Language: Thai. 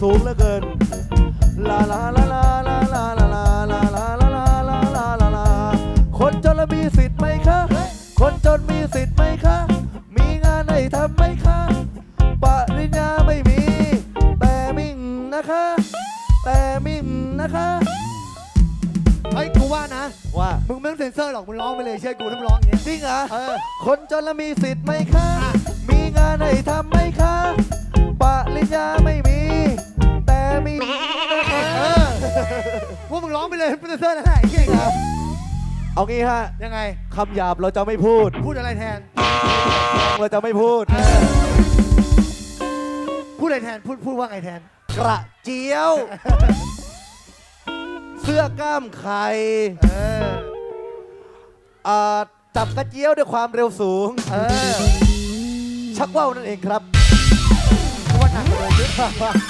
สูงเหลือเกิน ลาลาลาลาลาลาลาลาลาลาลาลาลาลาลาลาคนจนล้มีสิทธิ์ไหมคะ คนจนมีสิทธิ์ไหมคะ มีงานให้ทำไหมคะปริญญาไม่มี แต่มิ่งนะคะ แต่มิ่งนะคะเฮ้ยกูว่านะ ว่ามึงไม่ต้องเซ็นเซอร์หรอกมึงร้องไปเลยเชื่อกูถ้ามึงร้องอย่างนี้จริงเหรอคนจนล้มีสิทธิ์ไหมคะ มีงานให้ทำ ว่ามึงร้องไปเลยเซ็นเซอร์นั่นแหละไอ้เหี้ยครับเอางี้ฮะยังไง คำหยาบเราจะไม่พูด พูดอะไรแทนเราจะไม่พูด เออพูดอะไรแทน พูดพูดว่าไงแทน กระเจียว เสื้อกล้ามไข่เออ อ่าจับกระเจียวด้วยความเร็วสูง เออชักว่าวนั่นเองครับกูว่าหนักกว่าเลย